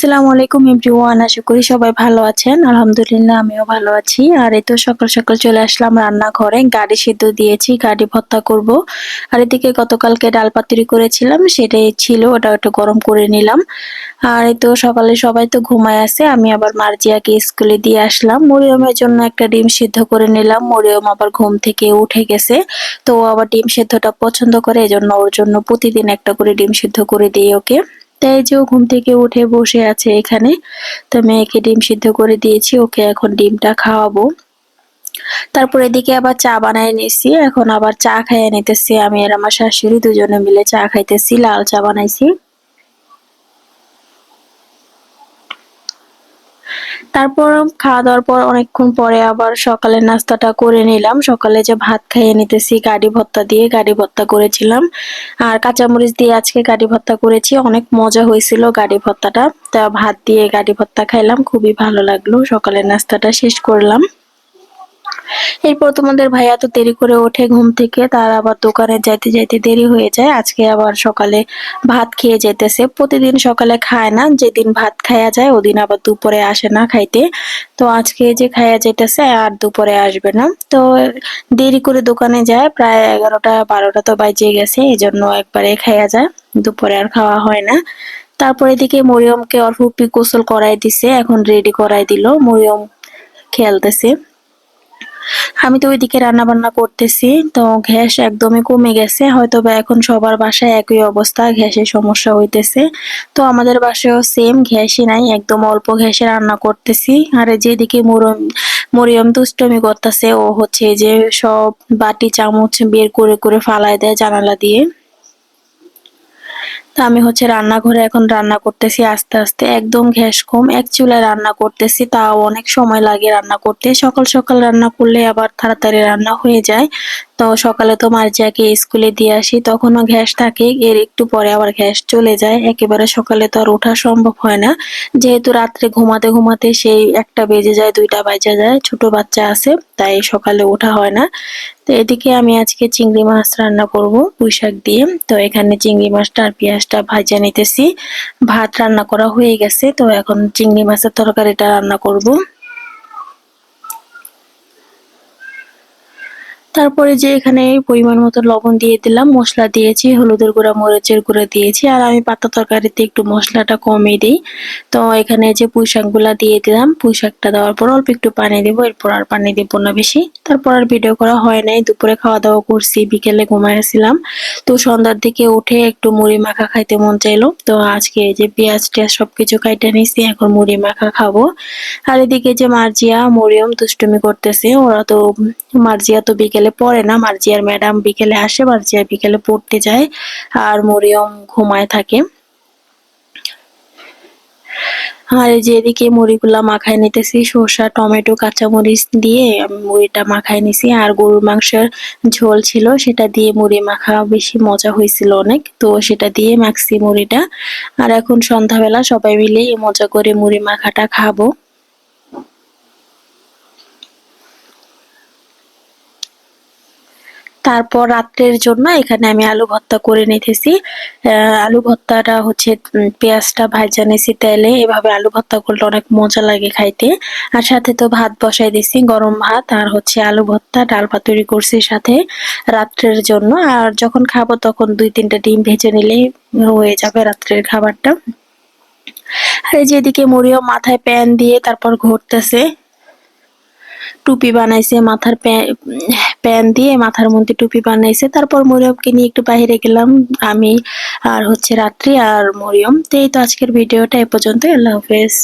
আসসালামু আলাইকুম এভরিওয়ান, আশা করি সবাই ভালো আছেন। আলহামদুলিল্লাহ, আমিও ভালো আছি। আর এই তো সকাল সকাল চলে আসলাম রান্নাঘরে। গাড়ি সিদ্ধ দিয়েছি, গাড়ি ভর্তা করব। আর এদিকে গতকালকে ডাল পাতুরি করেছিলাম, সেটাই ছিল, ওটা একটু গরম করে নিলাম। আর এই তো সকালে সবাই তো ঘুমায় আছে, আমি আবার মার্জিয়াকে স্কুলে দিয়ে আসলাম। মরিয়মের জন্য একটা ডিম সিদ্ধ করে নিলাম। মরিয়ম আবার ঘুম থেকে উঠে গেছে, তো আবার ডিম সিদ্ধটা পছন্দ করে, এজন্য ওর জন্য প্রতিদিন একটা করে ডিম সিদ্ধ করে দিই ওকে। তাই যে ও ঘুম থেকে উঠে বসে আছে এখানে, তো মেয়েকে ডিম সিদ্ধ করে দিয়েছি, ওকে এখন ডিমটা খাওয়াবো। তারপর এদিকে আবার চা বানাই নিয়েছি, এখন আবার চা খাইয়ে নিতেছি, আমি আর আমার শাশুড়ি দুজনে মিলে চা খাইতেছি, লাল চা বানাইছি। তারপর খাওয়া দাওয়ার পর অনেকক্ষণ পরে আবার সকালের নাস্তাটা করে নিলাম। সকালে যে ভাত খাইয়ে নিতেছি, গাড়ি ভর্তা দিয়ে গাড়ি ভর্তা করেছিলাম। আর কাঁচামরিচ দিয়ে আজকে গাড়ি ভর্তা করেছি। অনেক মজা হয়েছিল গাড়ি ভর্তাটা তা ভাত দিয়ে গাড়ি ভত্তা খাইলাম, খুবই ভালো লাগল। সকালের নাস্তাটা শেষ করলাম। এরপর তোমাদের ভাইয়া তো দেরি করে ওঠে ঘুম থেকে, তার আবার দোকানে যাইতে যাইতে দেরি হয়ে যায়। আজকে আবার সকালে ভাত খেয়ে যেতেছে প্রতিদিন সকালে খায় না, যেদিন ভাত খায়া যায় ওদিন আবার দুপুরে আসে না খাইতে। তো আজকে যে খায়া যেতেছে আর দুপুরে আসবে না। তো দেরি করে দোকানে যায়, প্রায় এগারোটা, বারোটা তো বাজে গেছে এই জন্য একবারে খাইয়া যায়। দুপুরে আর খাওয়া হয় না। তারপর এদিকে মরিয়মকে অল্প গোসল করাই দিছে, এখন রেডি করাই দিল। মরিয়ম খেলতেছে। আমি তো ওইদিকে রান্না বান্না করতেছি, তো গ্যাস একদমই কমে গেছে। হয়তো বা এখন সবার বাসায় একই অবস্থা, গ্যাসের সমস্যা হইতেছে। তো আমাদের বাসায়ও সেম গ্যাসই নাই, একদম অল্প গ্যাসে রান্না করতেছি। আর যেদিকে মরম, মরিয়ম দুষ্টমি করতেছে, ও হচ্ছে যে সব বাটি, চামচ বের করে করে ফালায় দেয় জানালা দিয়ে। তা আমি হচ্ছে রান্নাঘরে এখন রান্না করতেছি আস্তে আস্তে, একদম ঘ্যাস কম, এক চুলায় রান্না করতেছি, তাও অনেক সময় লাগে রান্না করতে। সকাল সকাল রান্না করলে আবার তাড়াতাড়ি রান্না হয়ে যায়। তো সকালে তো মার্জিয়াকে স্কুলে দিয়ে আসি, তখনও গ্যাস থাকে, এর একটু পরে আবার গ্যাস চলে যায়। একেবারে সকালে তো আর ওঠা সম্ভব হয় না। যেহেতু রাত্রে ঘুমাতে ঘুমাতে সেই একটা বেজে যায়, দুইটা বাজে যায়, ছোট বাচ্চা আছে, তাই সকালে ওঠা হয় না। তো এদিকে আমি আজকে চিংড়ি মাছ রান্না করব পুঁই শাক দিয়ে। তো এখানে চিংড়ি মাছটা আর পেঁয়াজটা ভাজা নিতেছি। ভাত রান্না করা হয়ে গেছে, তো এখন চিংড়ি মাছের তরকারিটা রান্না করব। তারপরে যে এখানে পরিমাণ মতো লবণ দিয়ে দিলাম, মশলা দিয়েছি, হলুদের গুঁড়া, মরিচের গুঁড়া দিয়েছি, আর আমি পাতা তরকারিতে একটু মশলাটা কমই দিই। তো এখানে যে পুঁই শাকগুলা দিয়ে দিলাম, পুঁই শাকটা দেওয়ার পর অল্প একটু পানি দেবো, এরপর আর পানি দেবো না বেশি। তারপর আর ভিডিও করা হয় নাই, দুপুরে খাওয়া দাওয়া করছি, বিকেলে ঘুমাইছিলাম। তো সন্ধ্যার দিকে উঠে একটু মুড়ি মাখা খাইতে মন চাইলো। তো আজকে যে পেঁয়াজ টিয়াজ সবকিছু কাইটে নিয়েছি এখন মুড়ি মাখা খাব। আর এদিকে যে মার্জিয়া, মরিয়ম দুষ্টুমি করতেছে, ওরা তো, মার্জিয়া তো বিকেল বিকেলে পড়ে না, মার্জিয়ার ম্যাডাম বিকেলে আসে, মার্জিয়া বিকেলে পড়তে যায় আর মরিয়ম ঘুমায় থাকে। আর এই যে এদিকে মুড়িগুলা মাখায় নিতেছি, শসা, টমেটো, কাঁচামরিচ দিয়ে মুড়িটা মাখায় নিছি। আর গরুর মাংসের ঝোল ছিল, সেটা দিয়ে মুড়ি মাখা বেশি মজা হয়েছিল অনেক, তো সেটা দিয়ে মাখছি মুড়িটা। আর এখন সন্ধ্যাবেলা সবাই মিলে মজা করে মুড়ি মাখাটা খাব। তারপর রাত্রের জন্য এখানে আমি আলু ভর্তা করে নিতেছি। আলু ভর্তাটা হচ্ছে পেঁয়াজটা ভাজা নিছি তেলে। এভাবে আলু ভর্তা করলে অনেক মজা লাগে খাইতে। আর সাথে তো ভাত বসাই দিছি, গরম ভাত আর হচ্ছে আলু ভর্তা, ডাল ভাত পাতুরি করছি সাথে রাত্রের জন্য। আর যখন খাব তখন দুই তিনটা ডিম ভেজে নিলে হয়ে যাবে রাত্রের খাবারটা। আর এই যেদিকে মরিও মাথায় প্যান দিয়ে তারপর ঘুরতেছে। টুপি বানাইছে মাথার প্যান দিয়ে মাথার মধ্যে টুপি বানাইছে। তারপর মরিয়মকে নিয়ে একটু বাইরে গেলাম। আমি আর হচ্ছে রাত্রি আর মরিয়ম। তো এই তো আজকের ভিডিওটা এ পর্যন্ত আল্লাহ হাফেজ।